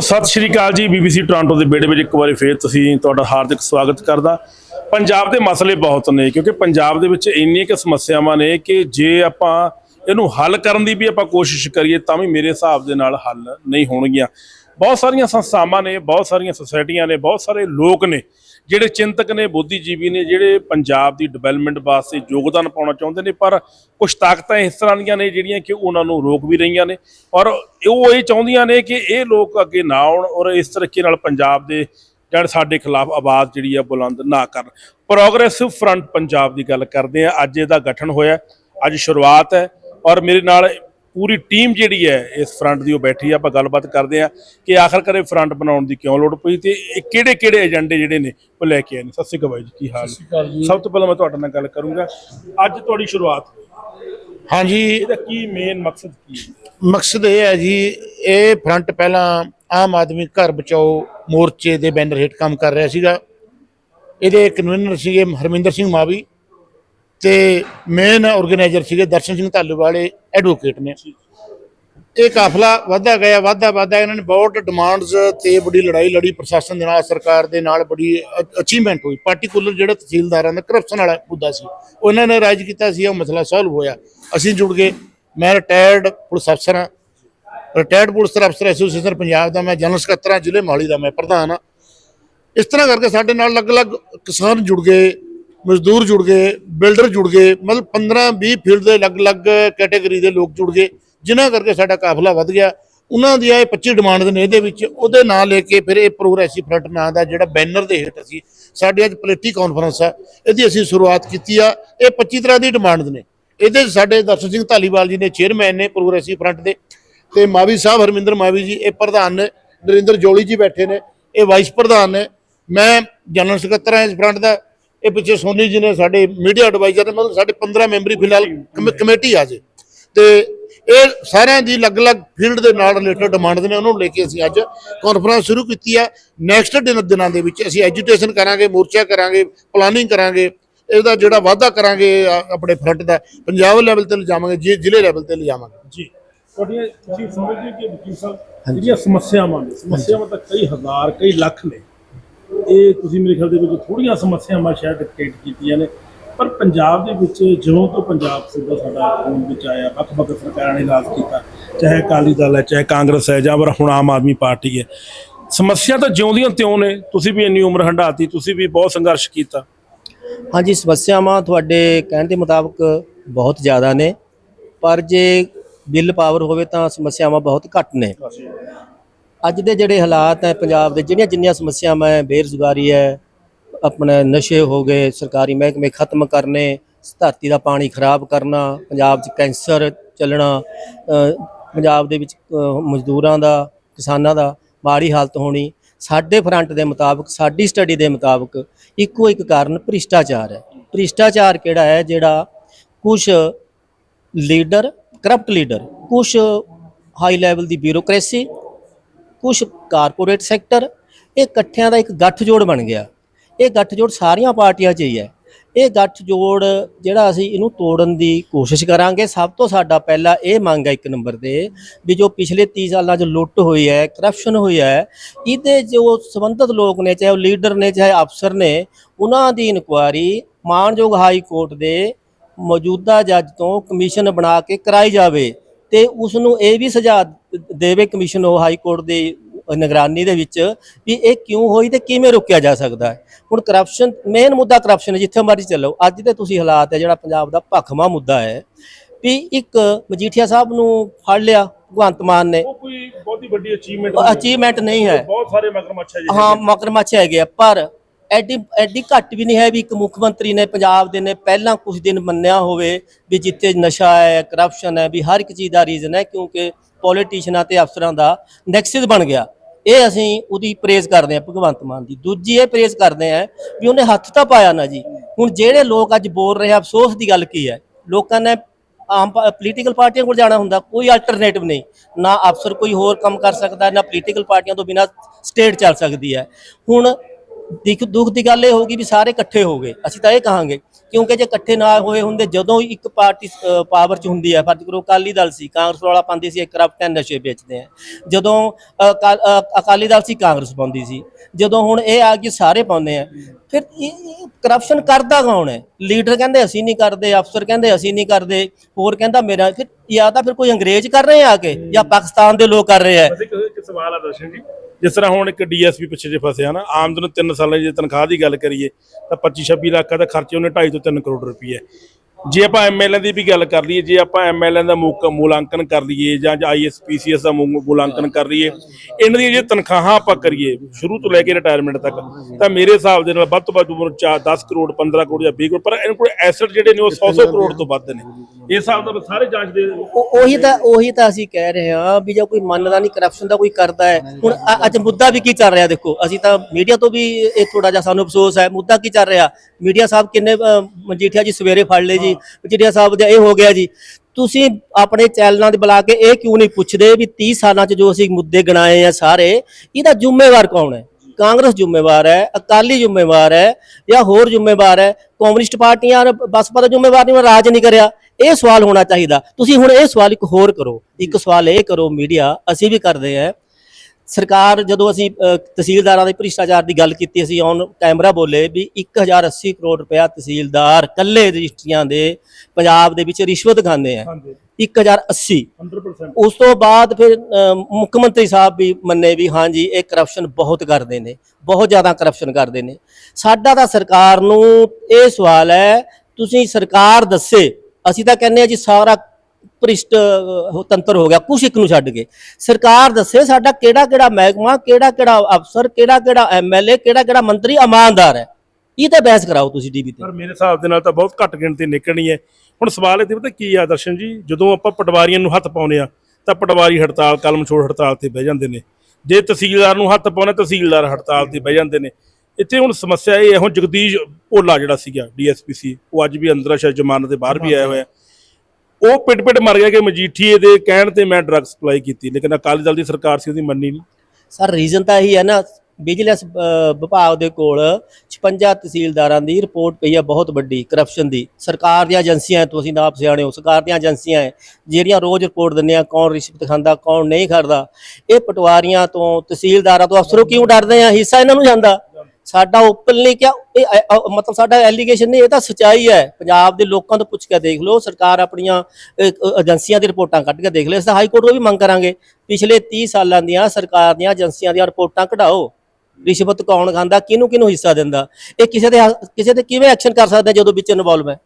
ਸਤਿ ਸ਼੍ਰੀ ਅਕਾਲ ਜੀ। BBC Toronto ਦੇ ਬੇੜੇ ਵਿੱਚ ਇੱਕ ਵਾਰੀ ਫੇਰ ਤੁਸੀਂ ਤੁਹਾਡਾ ਹਾਰਦਿਕ ਸਵਾਗਤ ਕਰਦਾ। ਪੰਜਾਬ ਦੇ ਮਸਲੇ ਬਹੁਤ ਨੇ, ਕਿਉਂਕਿ ਪੰਜਾਬ ਦੇ ਵਿੱਚ ਇੰਨੀਆਂ ਕਿ ਸਮੱਸਿਆਵਾਂ ਨੇ ਕਿ ਜੇ ਆਪਾਂ ਇਹਨੂੰ ਹੱਲ ਕਰਨ ਦੀ ਵੀ ਆਪਾਂ ਕੋਸ਼ਿਸ਼ ਕਰੀਏ, ਤਾਂ ਵੀ ਮੇਰੇ ਹਿਸਾਬ ਦੇ ਨਾਲ ਹੱਲ ਨਹੀਂ ਹੋਣਗੀਆਂ। ਬਹੁਤ ਸਾਰੀਆਂ ਸੰਸਥਾਵਾਂ ਨੇ, ਬਹੁਤ ਸਾਰੀਆਂ ਸੁਸਾਇਟੀਆਂ ਨੇ, ਬਹੁਤ ਸਾਰੇ ਲੋਕ ਨੇ ਜਿਹੜੇ ਚਿੰਤਕ ਨੇ, ਬੁੱਧੀਜੀਵੀ ਨੇ, ਜਿਹੜੇ ਪੰਜਾਬ ਦੀ ਡਿਵੈਲਪਮੈਂਟ ਵਾਸਤੇ ਯੋਗਦਾਨ ਪਾਉਣਾ ਚਾਹੁੰਦੇ ਨੇ, ਪਰ ਕੁਝ ਤਾਕਤਾਂ ਇਸ ਤਰ੍ਹਾਂ ਦੀਆਂ ਨੇ ਜਿਹੜੀਆਂ ਕਿ ਉਹਨਾਂ ਨੂੰ ਰੋਕ ਵੀ ਰਹੀਆਂ ਨੇ। ਔਰ ਉਹ ਇਹ ਚਾਹੁੰਦੀਆਂ ਨੇ ਕਿ ਇਹ ਲੋਕ ਅੱਗੇ ਨਾ ਆਉਣ ਔਰ ਇਸ ਤਰੀਕੇ ਨਾਲ ਪੰਜਾਬ ਦੇ ਜੜ ਸਾਡੇ ਖਿਲਾਫ ਆਵਾਜ਼ ਜਿਹੜੀ ਆ, ਬੁਲੰਦ ਨਾ ਕਰਨ। ਪ੍ਰੋਗਰੈਸਿਵ ਫਰੰਟ ਪੰਜਾਬ ਦੀ ਗੱਲ ਕਰਦੇ ਆ। ਅੱਜ ਇਹਦਾ ਗਠਨ ਹੋਇਆ। ਅੱਜ ਸ਼ੁਰੂਆਤ ਹੈ। ਔਰ ਮੇਰੇ ਨਾਲ ਪੂਰੀ ਟੀਮ ਜਿਹੜੀ ਹੈ ਇਸ ਫਰੰਟ ਦੀ ਉਹ ਬੈਠੀ ਆ ਆਪਾਂ ਗੱਲਬਾਤ ਕਰਦੇ ਆ ਕਿ ਆਖਰਕਾਰ ਇਹ ਫਰੰਟ ਬਣਾਉਣ ਦੀ ਕਿਉਂ ਲੋੜ ਪਈ ਤੇ ਇਹ ਕਿਹੜੇ ਕਿਹੜੇ ਏਜੰਡੇ ਜਿਹੜੇ ਨੇ ਉਹ ਲੈ ਕੇ ਆਏ ਨੇ? ਸਤਿ ਸ਼੍ਰੀ ਅਕਾਲ ਬਾਈ ਜੀ ਕੀ ਹਾਲ? ਸਭ ਤੋਂ ਪਹਿਲਾਂ ਮੈਂ ਤੁਹਾਡੇ ਨਾਲ ਗੱਲ ਕਰੂੰਗਾ। ਅੱਜ ਤੁਹਾਡੀ ਸ਼ੁਰੂਆਤ। ਹਾਂਜੀ। ਇਹਦਾ ਕੀ ਮੇਨ ਮਕਸਦ ਕੀ ਹੈ? ਮਕਸਦ ਇਹ ਹੈ ਜੀ ਇਹ ਫਰੰਟ ਪਹਿਲਾਂ ਆਮ ਆਦਮੀ ਘਰ ਬਚਾਓ ਮੋਰਚੇ ਦੇ ਬੈਨਰ ਹੇਠ ਕੰਮ ਕਰ ਰਿਹਾ ਸੀਗਾ। ਇਹਦੇ ਕਨਵੀਨਰ ਸੀਗੇ ਹਰਮਿੰਦਰ ਸਿੰਘ ਮਾਵੀ। ਤੇ ਮੇਨ ਆਰਗੇਨਾਈਜ਼ਰ ਸੀਗੇ ਦਰਸ਼ਨ ਸਿੰਘ ਧਾਲੂਵਾਲੇ ਐਡਵੋਕੇਟ ਨੇ। ਇਹ ਕਾਫਲਾ ਵਧਦਾ ਗਿਆ, ਵਧਦਾ ਵਧਦਾ ਇਹਨਾਂ ਨੇ ਬਹੁਤ ਡਿਮਾਂਡਸ ਤੇ ਬੜੀ ਲੜਾਈ ਲੜੀ, ਪ੍ਰਸ਼ਾਸਨ ਦੇ ਨਾਲ, ਸਰਕਾਰ ਦੇ ਨਾਲ ਬੜੀ ਅਚੀਵਮੈਂਟ ਹੋਈ। ਪਾਰਟਿਕੂਲਰ ਜਿਹੜਾ ਤਹਿਸੀਲਦਾਰਾਂ ਦਾ ਕਰਪਸ਼ਨ ਵਾਲਾ ਮੁੱਦਾ ਸੀ, ਉਹਨਾਂ ਨੇ ਰਾਜ ਕੀਤਾ ਸੀ, ਉਹ ਮਸਲਾ ਸੋਲਵ ਹੋਇਆ। ਅਸੀਂ ਜੁੜ ਗਏ। ਮੈਂ ਰਿਟਾਇਰਡ ਪੁਲਿਸ ਅਫਸਰ ਹਾਂ। ਰਿਟਾਇਰਡ ਪੁਲਿਸ ਅਫਸਰ ਐਸੋਸੀਏਸ਼ਨ ਪੰਜਾਬ ਦਾ ਮੈਂ, ਜਨਰਲ ਸਕੱਤਰ ਹਾਂ, ਜ਼ਿਲ੍ਹੇ ਮੋਹਾਲੀ ਦਾ ਮੈਂ ਪ੍ਰਧਾਨ ਹਾਂ। ਇਸ ਤਰ੍ਹਾਂ ਕਰਕੇ ਸਾਡੇ ਨਾਲ ਅਲੱਗ-ਅਲੱਗ ਕਿਸਾਨ ਜੁੜ ਗਏ। ਮਜ਼ਦੂਰ ਜੁੜ ਗਏ, ਬਿਲਡਰ ਜੁੜ ਗਏ, ਮਤਲਬ 15-20 ਫੀਲਡ ਦੇ ਅਲੱਗ-ਅਲੱਗ ਕੈਟਾਗਰੀ ਦੇ ਲੋਕ ਜੁੜ ਗਏ, ਜਿਨ੍ਹਾਂ ਕਰਕੇ ਸਾਡਾ ਕਾਫਲਾ ਵੱਧ ਗਿਆ। ਉਹਨਾਂ ਦੀਆਂ ਇਹ 25 ਡਿਮਾਂਡ ਨੇ ਇਹਦੇ ਵਿੱਚ, ਉਹਦੇ ਨਾਂ ਲੈ ਕੇ ਫਿਰ ਇਹ ਪ੍ਰੋਗਰੈਸਿਵ ਫਰੰਟ ਨਾਂ ਦਾ ਜਿਹੜਾ ਬੈਨਰ ਦੇ ਹੇਠ ਅਸੀਂ, ਸਾਡੀ ਅੱਜ ਪੋਲੀਟੀ ਕਾਨਫਰੰਸ ਆ, ਇਹਦੀ ਅਸੀਂ ਸ਼ੁਰੂਆਤ ਕੀਤੀ ਆ। ਇਹ 25 ਤਰ੍ਹਾਂ ਦੀ ਡਿਮਾਂਡ ਨੇ। ਇਹਦੇ 'ਚ ਸਾਡੇ ਦਰਸ਼ਨ ਸਿੰਘ ਧਾਲੀਵਾਲ ਜੀ ਨੇ ਚੇਅਰਮੈਨ ਨੇ ਪ੍ਰੋਗਰੈਸਿਵ ਫਰੰਟ ਦੇ, ਤੇ ਮਾਵੀ ਸਾਹਿਬ ਹਰਮਿੰਦਰ ਮਾਵੀ ਜੀ, ਇਹ ਪ੍ਰਧਾਨ ਨੇ, ਨਰਿੰਦਰ ਜੋਲੀ ਜੀ ਬੈਠੇ ਨੇ, ਇਹ ਵਾਈਸ ਪ੍ਰਧਾਨ ਨੇ। ਮੈਂ ਜਨਰਲ ਸਕੱਤਰ ਹਾਂ ਇਸ ਫਰੰਟ ਦਾ। ਇਹ ਪਿੱਛੇ ਸੋਨੀ ਜੀ ਨੇ ਸਾਡੇ ਮੀਡੀਆ ਐਡਵਾਈਜ਼ਰ ਨੇ ਮਤਲਬ ਸਾਡੇ 15 ਮੈਂਬਰੀ ਫਿਲਹਾਲ ਕਮੇ- ਕਮੇਟੀ ਆ ਜੇ ਤੇ ਇਹ ਸਾਰਿਆਂ ਦੀ ਅਲੱਗ-ਅਲੱਗ ਫੀਲਡ ਦੇ ਨਾਲ ਰਿਲੇਟਡ ਡਿਮਾਂਡ ਨੇ ਉਹਨਾਂ ਨੂੰ ਲੈ ਕੇ ਅਸੀਂ ਅੱਜ ਕਾਨਫਰੰਸ ਸ਼ੁਰੂ ਕੀਤੀ ਆ। ਨੈਕਸਟ ਦਿਨ ਦਿਨਾਂ ਦੇ ਵਿੱਚ ਅਸੀਂ ਐਜੂਟੇਸ਼ਨ ਕਰਾਂਗੇ ਮੋਰਚਾ ਕਰਾਂਗੇ ਪਲਾਨਿੰਗ ਕਰਾਂਗੇ ਇਹਦਾ ਜਿਹੜਾ ਵਾਅਦਾ ਕਰਾਂਗੇ ਆਪਣੇ ਫਰੰਟ ਦਾ ਪੰਜਾਬ ਲੈਵਲ ਤੇ ਲਿਜਾਵਾਂਗੇ ਜੀ ਜ਼ਿਲ੍ਹੇ ਲੈਵਲ ਤੇ ਲਿਜਾਵਾਂਗੇ। ਜੀ। ਤੁਹਾਡੀਆਂ ਤੁਸੀਂ ਸਮਝਦੇ ਕਿ ਵਕੀਲ ਸਾਹਿਬ ਜਿਹੜੀਆਂ ਸਮੱਸਿਆਵਾਂ ਨੇ ਸਮੱਸਿਆਵਾਂ ਤਾਂ ਕਈ ਹਜ਼ਾਰ ਕਈ ਲੱਖ ਨੇ। ਇਹ ਤੁਸੀਂ ਮੇਰੇ ਖਿਆਲ ਦੇ ਵਿੱਚ ਥੋੜੀਆਂ ਸਮੱਸਿਆਵਾਂ ਸ਼ਾਇਦ ਡਿਕਟੇਟ ਕੀਤੀਆਂ ਨੇ, ਪਰ ਪੰਜਾਬ ਦੇ ਵਿੱਚ ਜਿਉਂ ਤੋਂ ਪੰਜਾਬ ਸੂਬਾ ਸਾਡਾ ਖੂਨ ਵਿੱਚ ਆਇਆ, ਵੱਖ-ਵੱਖ ਸਰਕਾਰਾਂ ਨੇ ਰਾਜ ਕੀਤਾ, ਚਾਹੇ ਅਕਾਲੀ ਦਲ ਹੈ, ਚਾਹੇ ਕਾਂਗਰਸ ਹੈ, ਜਾਂ ਹੁਣ ਆਮ ਆਦਮੀ ਪਾਰਟੀ ਹੈ। ਸਮੱਸਿਆ ਤਾਂ ਜਿਉਂਦੀਆਂ ਤਿਉਂ ਨੇ, ਤੁਸੀਂ ਵੀ ਇੰਨੀ ਉਮਰ ਹੰਢਾਤੀ, ਤੁਸੀਂ ਵੀ ਬਹੁਤ ਸੰਘਰਸ਼ ਕੀਤਾ। ਹਾਂਜੀ, ਸਮੱਸਿਆਵਾਂ ਤੁਹਾਡੇ ਕਹਿਣ ਦੇ ਮੁਤਾਬਕ ਬਹੁਤ ਜ਼ਿਆਦਾ ਨੇ, ਪਰ ਜੇ ਬਿੱਲ ਪਾਵਰ ਹੋਵੇ ਤਾਂ ਸਮੱਸਿਆਵਾਂ ਬਹੁਤ ਘੱਟ ਨੇ। ਅੱਜ ਦੇ ਜਿਹੜੇ ਹਾਲਾਤ ਹੈ ਪੰਜਾਬ ਦੇ, ਜਿਹੜੀਆਂ ਜਿੰਨੀਆਂ ਸਮੱਸਿਆਵਾਂ ਹੈ ਬੇਰੁਜ਼ਗਾਰੀ ਹੈ, ਆਪਣੇ ਨਸ਼ੇ ਹੋ ਗਏ, ਸਰਕਾਰੀ ਮਹਿਕਮੇ ਖਤਮ ਕਰਨੇ, ਧਰਤੀ ਦਾ ਪਾਣੀ ਖਰਾਬ ਕਰਨਾ, ਪੰਜਾਬ 'ਚ ਕੈਂਸਰ ਚੱਲਣਾ ਪੰਜਾਬ ਦੇ ਵਿੱਚ ਮਜ਼ਦੂਰਾਂ ਦਾ, ਕਿਸਾਨਾਂ ਦਾ ਮਾੜੀ ਹਾਲਤ ਹੋਣੀ, ਸਾਡੇ ਫਰੰਟ ਦੇ ਮੁਤਾਬਕ, ਸਾਡੀ ਸਟੱਡੀ ਦੇ ਮੁਤਾਬਕ ਇੱਕੋ ਇੱਕ ਕਾਰਨ ਭ੍ਰਿਸ਼ਟਾਚਾਰ ਹੈ। ਭ੍ਰਿਸ਼ਟਾਚਾਰ ਕਿਹੜਾ ਹੈ, ਜਿਹੜਾ ਕੁਝ ਲੀਡਰ ਕਰਪਟ ਲੀਡਰ ਕੁਝ ਹਾਈ ਲੈਵਲ ਦੀ ਬਿਊਰੋਕ੍ਰੇਸੀ ਕੁਝ ਕਾਰਪੋਰੇਟ ਸੈਕਟਰ ਇਹ ਇਕੱਠਿਆਂ ਦਾ ਇੱਕ ਗੱਠਜੋੜ ਬਣ ਗਿਆ। ਇਹ ਗੱਠਜੋੜ ਸਾਰੀਆਂ ਪਾਰਟੀਆਂ 'ਚ ਹੀ ਹੈ। ਇਹ ਗੱਠਜੋੜ ਜਿਹੜਾ ਅਸੀਂ ਇਹਨੂੰ ਤੋੜਨ ਦੀ ਕੋਸ਼ਿਸ਼ ਕਰਾਂਗੇ, ਸਭ ਤੋਂ ਸਾਡਾ ਪਹਿਲਾ ਇਹ ਮੰਗ ਹੈ ਇੱਕ ਨੰਬਰ ਤੇ ਵੀ ਜੋ ਪਿਛਲੇ 30 ਸਾਲਾਂ 'ਚ ਲੁੱਟ ਹੋਈ ਹੈ ਕਰਪਸ਼ਨ ਹੋਈ ਹੈ, ਇਹਦੇ ਜੋ ਸੰਬੰਧਿਤ ਲੋਕ ਨੇ, ਚਾਹੇ ਉਹ ਲੀਡਰ ਨੇ, ਚਾਹੇ ਅਫਸਰ ਨੇ, ਉਹਨਾਂ ਦੀ ਇਨਕੁਆਇਰੀ ਮਾਨਯੋਗ ਹਾਈ ਕੋਰਟ ਦੇ ਮੌਜੂਦਾ ਜੱਜ ਤੋਂ ਕਮਿਸ਼ਨ ਬਣਾ ਕੇ ਕਰਾਈ ਜਾਵੇ। ਤੇ ਉਸ ਨੂੰ ਇਹ ਵੀ ਸਜ਼ਾ ਦੇਵੇ ਕਮਿਸ਼ਨ ਉਹ ਹਾਈ ਕੋਰਟ ਦੀ ਨਿਗਰਾਨੀ ਦੇ ਵਿੱਚ ਵੀ ਇਹ ਕਿਉਂ ਹੋਈ ਤੇ ਕਿਵੇਂ ਰੋਕਿਆ ਜਾ ਸਕਦਾ ਹੈ। ਹੁਣ ਕਰਪਸ਼ਨ ਮੇਨ ਮੁੱਦਾ ਕਰਪਸ਼ਨ ਹੈ ਜਿੱਥੇ ਮਰਜ਼ੀ ਚੱਲੋ। ਅੱਜ ਦੇ ਤੁਸੀਂ ਹਾਲਾਤ ਹੈ ਜਿਹੜਾ ਪੰਜਾਬ ਦਾ ਭਖਵਾ ਮੁੱਦਾ ਹੈ ਵੀ ਇੱਕ ਮਜੀਠੀਆ ਸਾਹਿਬ ਨੂੰ ਫੜ ਲਿਆ ਭਗਵੰਤ ਮਾਨ ਨੇ। ਉਹ ਕੋਈ ਬਹੁਤੀ ਵੱਡੀ ਅਚੀਵਮੈਂਟ ਅਚੀਵਮੈਂਟ ਨਹੀਂ ਹੈ। ਬਹੁਤ ਸਾਰੇ ਮਗਰਮੱਛ ਹੈ ਜੀ ਹਾਂ ਮਗਰਮੱਛ ਹੈਗੇ ਆ ਪਰ ਐਡੀ ਐਡੀ ਘੱਟ ਵੀ ਨਹੀਂ ਹੈ ਵੀ ਇੱਕ ਮੁੱਖ ਮੰਤਰੀ ਨੇ ਪੰਜਾਬ ਦੇ ਨੇ ਪਹਿਲਾਂ ਕੁਝ ਦਿਨ ਮੰਨਿਆ ਹੋਵੇ ਵੀ ਜਿੱਥੇ ਨਸ਼ਾ ਹੈ ਕਰਪਸ਼ਨ ਹੈ, ਵੀ ਹਰ ਇੱਕ ਚੀਜ਼ ਦਾ ਰੀਜ਼ਨ ਹੈ ਕਿਉਂਕਿ ਪੋਲੀਟੀਸ਼ੀਅਨਾਂ ਤੇ ਅਫਸਰਾਂ ਦਾ ਨੈਕਸਸ ਬਣ ਗਿਆ। ਇਹ ਅਸੀਂ ਉਹਦੀ ਪ੍ਰੇਜ਼ ਕਰਦੇ ਹਾਂ, ਭਗਵੰਤ ਮਾਨ ਦੀ। ਦੂਜੀ ਇਹ ਪ੍ਰੇਜ਼ ਕਰਦੇ ਹਾਂ ਵੀ ਉਹਨੇ ਹੱਥ ਤਾਂ ਪਾਇਆ ਨਾ ਜੀ। ਹੁਣ ਜਿਹੜੇ ਲੋਕ ਅੱਜ ਬੋਲ ਰਹੇ ਆ, ਅਫਸੋਸ ਦੀ ਗੱਲ ਕੀ ਹੈ? ਲੋਕਾਂ ਨੇ ਆਮ ਪੋਲੀਟੀਕਲ ਪਾਰਟੀਆਂ ਕੋਲ ਜਾਣਾ ਹੁੰਦਾ, ਕੋਈ ਅਲਟਰਨੇਟਿਵ ਨਹੀਂ। ਨਾ ਅਫਸਰ ਕੋਈ ਹੋਰ ਕੰਮ ਕਰ ਸਕਦਾ, ਨਾ ਪੋਲੀਟੀਕਲ ਪਾਰਟੀਆਂ ਤੋਂ ਬਿਨਾ ਸਟੇਟ ਚੱਲ ਸਕਦੀ ਹੈ। ਹੁਣ ਦੁੱਖ ਦੁੱਖ ਦੀ ਗੱਲ ਇਹ ਹੋਗੀ ਵੀ ਸਾਰੇ ਇਕੱਠੇ ਹੋ ਗਏ। ਅਸੀਂ ਤਾਂ ਇਹ ਕਹਾਂਗੇ, ਕਿਉਂਕਿ ਜੇ ਇਕੱਠੇ ਨਾ ਹੋਏ ਹੁੰਦੇ, ਜਦੋਂ ਇੱਕ ਪਾਰਟੀ ਪਾਵਰ 'ਚ ਹੁੰਦੀ ਹੈ, ਫਰਜ਼ ਕਰੋ ਅਕਾਲੀ ਦਲ ਸੀ, ਕਾਂਗਰਸ ਵਾਲਾ ਪਾਉਂਦੀ ਸੀ ਕਰਪਟ ਨਸ਼ੇ ਵੇਚਦੇ ਆ। ਜਦੋਂ ਅਕਾਲੀ ਦਲ ਸੀ, ਕਾਂਗਰਸ ਪਾਉਂਦੀ ਸੀ। ਜਦੋਂ ਹੁਣ ਇਹ ਆ ਕਿ ਸਾਰੇ ਪਾਉਂਦੇ ਆ। ਫਿਰ ਕਰਪਸ਼ਨ ਕਰਦਾ ਕੌਣ ਹੈ? ਲੀਡਰ ਕਹਿੰਦੇ, ਅਸੀਂ ਨਹੀਂ ਕਰਦੇ, ਅਫਸਰ ਕਹਿੰਦੇ, ਅਸੀਂ ਨਹੀਂ ਕਰਦੇ, ਹੋਰ ਕਹਿੰਦਾ ਮੇਰਾ, ਫਿਰ ਜਾਂ ਤਾਂ ਫਿਰ ਕੋਈ ਅੰਗਰੇਜ਼ ਕਰ ਰਹੇ ਆ ਕੇ, ਜਾਂ ਪਾਕਿਸਤਾਨ ਦੇ ਲੋਕ ਕਰ ਰਹੇ ਆ। ਇੱਕ ਸਵਾਲ ਆ ਦਰਸ਼ਨ ਜੀ। ਜਿਸ ਤਰ੍ਹਾਂ ਹੁਣ ਇੱਕ ਡੀਐਸਪੀ ਪਿੱਛੇ ਜੇ ਫਸਿਆ ਨਾ, ਆਮਦਨ 3 ਸਾਲਾਂ ਦੀ ਜੇ ਤਨਖਾਹ ਦੀ ਗੱਲ ਕਰੀਏ, ਤਾਂ 25 26 ਲੱਖ ਦਾ ਖਰਚੇ ਉਹਨੇ 2.5 ਤੋਂ 3 ਕਰੋੜ ਰੁਪਏ ਜੇ ਆਪਾਂ ਐਮਐਲਏ ਦੀ ਵੀ ਗੱਲ ਕਰ ਲਈਏ, ਜੇ ਆਪਾਂ ਐਮਐਲਏ ਦਾ ਮੁਕ- ਕਰ ਲਈਏ ਜਾਂ ਆਈਐਸ ਦਾ ਮੁ- ਕਰ ਲਈਏ, ਇਹਨਾਂ ਦੀਆਂ ਜੇ ਤਨਖਾਹਾਂ ਆਪਾਂ ਕਰੀਏ, ਸ਼ੁਰੂ ਤੋਂ ਲੈ ਕੇ ਰਿਟਾਇਰਮੈਂਟ ਤੱਕ, ਤਾਂ ਮੇਰੇ ਹਿਸਾਬ ਦੇ ਨਾਲ ਵੱਧ ਤੋਂ ਵੱਧ ਉਮਰ 4 10 ਕਰੋੜ 15 ਕਰੋੜ ਜਾਂ 20 ਕਰੋੜ, ਪਰ ਇਹਨਾਂ ਕੋਲ ਐਸੈਟ ਜਿਹੜੇ ਨੇ ਉਹ 100 100 ਕਰੋੜ ਤੋਂ ਵੱਧ ਨੇ। ਇਸ ਹਿਸਾਬ ਨਾਲ ਸਾਰੇ ਜਾਂਚਦੇ ਉਹ- ਉਹੀ ਤਾਂ ਉਹੀ ਤਾਂ ਅਸੀਂ ਕਹਿ ਰਹੇ ਹਾਂ ਵੀ ਜੇ ਕੋਈ ਮੰਨਦਾ ਨਹੀਂ ਕਰਪਸ਼ਨ ਦਾ ਕੋਈ ਕਰਦਾ ਹੈ। ਹੁਣ ਅੱਜ ਮੁੱਦਾ ਵੀ ਕੀ ਚੱਲ ਰਿਹਾ ਦੇਖੋ, ਅਸੀਂ ਤਾਂ ਮੀਡੀਆ ਤੋਂ ਵੀ ਇਹ ਥੋੜਾ ਜਿਹਾ ਸਾਨੂੰ ਅਫਸੋਸ ਹੈ, ਮੁੱਦਾ ਕੀ ਚੱਲ ਰਿਹਾ? ਮੀਡੀਆ ਸਾਹਿਬ ਕਿੰਨੇ ਮਜੀਠੀਆ ਜੀ ਸਵੇਰੇ ਫੜ ਲਏ ਜੀ ਮਜੀਠੀਆ ਸਾਹਿਬ ਦਾ ਇਹ ਹੋ ਗਿਆ ਜੀ। ਤੁਸੀਂ ਆਪਣੇ ਚੈਨਲਾਂ ਦੇ ਬੁਲਾ ਕੇ ਇਹ ਕਿਉਂ ਨਹੀਂ ਪੁੱਛਦੇ ਵੀ 30 ਸਾਲਾਂ 'ਚ ਜੋ ਅਸੀਂ ਮੁੱਦੇ ਗਿਣਾਏ ਆ ਸਾਰੇ ਇਹਦਾ ਜ਼ਿੰਮੇਵਾਰ ਕੌਣ ਹੈ? ਕਾਂਗਰਸ ਜ਼ਿੰਮੇਵਾਰ ਹੈ ਅਕਾਲੀ ਜ਼ਿੰਮੇਵਾਰ ਹੈ ਜਾਂ ਹੋਰ ਜ਼ਿੰਮੇਵਾਰ ਹੈ? ਕਮਿਊਨਿਸਟ ਪਾਰਟੀਆਂ ਬਸਪਾ ਦਾ ਜ਼ਿੰਮੇਵਾਰ ਨਹੀਂ ਰਾਜ ਨਹੀਂ ਕਰਿਆ। ਇਹ ਸਵਾਲ ਹੋਣਾ ਚਾਹੀਦਾ। ਤੁਸੀਂ ਹੁਣ ਇਹ ਸਵਾਲ ਇੱਕ ਹੋਰ ਕਰੋ। ਇੱਕ ਸਵਾਲ ਇਹ ਕਰੋ ਮੀਡੀਆ ਅਸੀਂ ਵੀ ਕਰਦੇ ਆ ਸਰਕਾਰ ਜਦੋਂ ਅਸੀਂ ਤਹਿਸੀਲਦਾਰਾਂ ਦੇ ਭ੍ਰਿਸ਼ਟਾਚਾਰ ਦੀ ਗੱਲ ਕੀਤੀ ਅਸੀਂ ਔਨ ਕੈਮਰਾ ਬੋਲੇ ਵੀ 1080 ਕਰੋੜ ਰੁਪਇਆ ਤਹਿਸੀਲਦਾਰ ਕੱਲੇ ਰਜਿਸਟਰੀਆਂ ਦੇ ਪੰਜਾਬ ਦੇ ਵਿੱਚ ਰਿਸ਼ਵਤ ਖਾਂਦੇ ਆ। ਹਾਂਜੀ। 1080 100% ਉਸ ਤੋਂ ਬਾਅਦ ਫਿਰ ਮੁੱਖ ਮੰਤਰੀ ਸਾਹਿਬ ਵੀ ਮੰਨੇ ਵੀ ਹਾਂਜੀ ਇਹ ਕਰਪਸ਼ਨ ਬਹੁਤ ਕਰਦੇ ਨੇ ਬਹੁਤ ਜ਼ਿਆਦਾ ਕਰਪਸ਼ਨ ਕਰਦੇ ਨੇ। ਸਾਡਾ ਤਾਂ ਸਰਕਾਰ ਨੂੰ ਇਹ ਸਵਾਲ ਹੈ ਤੁਸੀਂ ਸਰਕਾਰ ਦੱਸੇ ਅਸੀਂ ਤਾਂ ਕਹਿੰਦੇ ਆ ਜੀ ਸਾਰਾ ਭ੍ਰਿਸ਼ਟ ਤੰਤਰ ਹੋ ਗਿਆ, ਕੁਛ ਇੱਕ ਨੂੰ ਛੱਡ ਕੇ। ਸਰਕਾਰ ਦੱਸੇ ਸਾਡਾ ਕਿਹੜਾ ਕਿਹੜਾ ਮਹਿਕਮਾ, ਕਿਹੜਾ ਕਿਹੜਾ ਅਫਸਰ, ਕਿਹੜਾ ਕਿਹੜਾ ਐਮਐਲਏ ਕਿਹੜਾ ਕਿਹੜਾ ਮੰਤਰੀ ਇਮਾਨਦਾਰ ਹੈ। ਇਹ ਤਾਂ ਬਹਿਸ ਕਰਾਓ ਤੁਸੀਂ ਟੀਵੀ ਤੇ। ਪਰ ਮੇਰੇ ਹਿਸਾਬ ਦੇ ਨਾਲ ਤਾਂ ਬਹੁਤ ਘੱਟ ਗਿਣਤੀ ਨਿਕਲਣੀ ਹੈ। ਹੁਣ ਸਵਾਲ ਇਹ ਪਤਾ ਕੀ ਆ ਦਰਸ਼ਨ ਜੀ? ਜਦੋਂ ਆਪਾਂ ਪਟਵਾਰੀਆਂ ਨੂੰ ਹੱਥ ਪਾਉਨੇ ਆ ਤਾਂ ਪਟਵਾਰੀ ਹੜਤਾਲ, ਕਲਮ ਛੋੜ ਹੜਤਾਲ ਤੇ ਬਹਿ ਜਾਂਦੇ ਨੇ। ਜੇ ਤਹਿਸੀਲਦਾਰ ਨੂੰ ਹੱਥ ਪਾਉਣਾ ਤਹਿਸੀਲਦਾਰ ਹੜਤਾਲ ਤੇ ਬਹਿ ਜਾਂਦੇ ਨੇ। ਇੱਥੇ ਹੁਣ ਸਮੱਸਿਆ ਇਹ ਹੈ, ਹੁਣ ਜਗਦੀਸ਼ ਭੋਲਾ ਜਿਹੜਾ ਸੀਗਾ ਡੀਐਸਪੀ ਸੀ, ਉਹ ਅੱਜ ਵੀ ਅੰਦਰ ਸ਼ਾਇਦ ਜ਼ਮਾਨਤ ਦੇ ਬਾਹਰ ਵੀ ਆਇਆ ਹੋਇਆ। ਉਹ ਪਿੱਟ ਪਿੱਟ ਮਰ ਗਿਆ ਕਿ ਮਜੀਠੀਏ ਦੇ ਕਹਿਣ ਤੇ ਮੈਂ ਡਰੱਗ ਸਪਲਾਈ ਕੀਤੀ ਲੇਕਿਨ ਅਕਾਲੀ ਦਲ ਦੀ ਸਰਕਾਰ ਸੀ ਉਹਦੀ ਮੰਨੀ ਨਹੀਂ। ਸਰ ਰੀਜ਼ਨ ਤਾਂ ਇਹੀ ਹੈ ਨਾ ਵਿਜੀਲੈਂਸ ਵਿਭਾਗ ਦੇ ਕੋਲ 56 ਤਹਿਸੀਲਦਾਰਾਂ ਦੀ ਰਿਪੋਰਟ ਪਈ ਹੈ ਬਹੁਤ ਵੱਡੀ ਕਰਪਸ਼ਨ ਦੀ। ਸਰਕਾਰ ਦੀਆਂ ਏਜੰਸੀਆਂ ਹੈ, ਤੁਸੀਂ ਆਪ ਸਿਆਣੇ ਹੋ ਸਰਕਾਰ ਦੀਆਂ ਏਜੰਸੀਆਂ ਹੈ ਜਿਹੜੀਆਂ ਰੋਜ਼ ਰਿਪੋਰਟ ਦਿੰਦੇ ਦਿੰਦੀਆਂ ਕੌਣ ਰਿਸ਼ਵਤ ਖਾਂਦਾ ਕੌਣ ਨਹੀਂ ਖਾਂਦਾ ਇਹ ਪਟਵਾਰੀਆਂ ਤੋਂ ਤਹਿਸੀਲਦਾਰਾਂ ਤੋਂ ਅਫਸਰੋਂ ਕਿਉਂ ਡਰਦੇ ਆ? ਹਿੱਸਾ ਇਹਨਾਂ ਨੂੰ ਜਾਂਦਾ। ਸਾਡਾ ਓਪਨ ਨਹੀਂ ਕਿਹਾ, ਇਹ ਮਤਲਬ ਸਾਡਾ ਐਲੀਗੇਸ਼ਨ ਨਹੀਂ, ਇਹ ਤਾਂ ਸਚਾਈ ਹੈ। ਪੰਜਾਬ ਦੇ ਲੋਕਾਂ ਤੋਂ ਪੁੱਛ ਕੇ ਦੇਖ ਲਓ, ਸਰਕਾਰ ਆਪਣੀਆਂ ਏਜੰਸੀਆਂ ਦੀ ਰਿਪੋਰਟਾਂ ਕੱਢ ਕੇ ਦੇਖ ਲਓ ਅਸੀਂ ਹਾਈ ਕੋਰਟ ਤੋਂ ਵੀ ਮੰਗ ਕਰਾਂਗੇ। ਪਿਛਲੇ 30 ਸਾਲਾਂ ਦੀਆਂ ਸਰਕਾਰ ਦੀਆਂ ਏਜੰਸੀਆਂ ਦੀਆਂ ਰਿਪੋਰਟਾਂ ਕਢਾਓ। ਰਿਸ਼ਵਤ ਕੌਣ ਖਾਂਦਾ, ਕਿਹਨੂੰ ਕਿਹਨੂੰ ਹਿੱਸਾ ਦਿੰਦਾ? ਇਹ ਕਿਸੇ ਦੇ ਕਿਸੇ ਤੇ ਕਿਵੇਂ ਐਕਸ਼ਨ ਕਰ ਸਕਦਾ ਜਦੋਂ ਵਿੱਚ ਇਨਵੋਲਵ ਹੈ?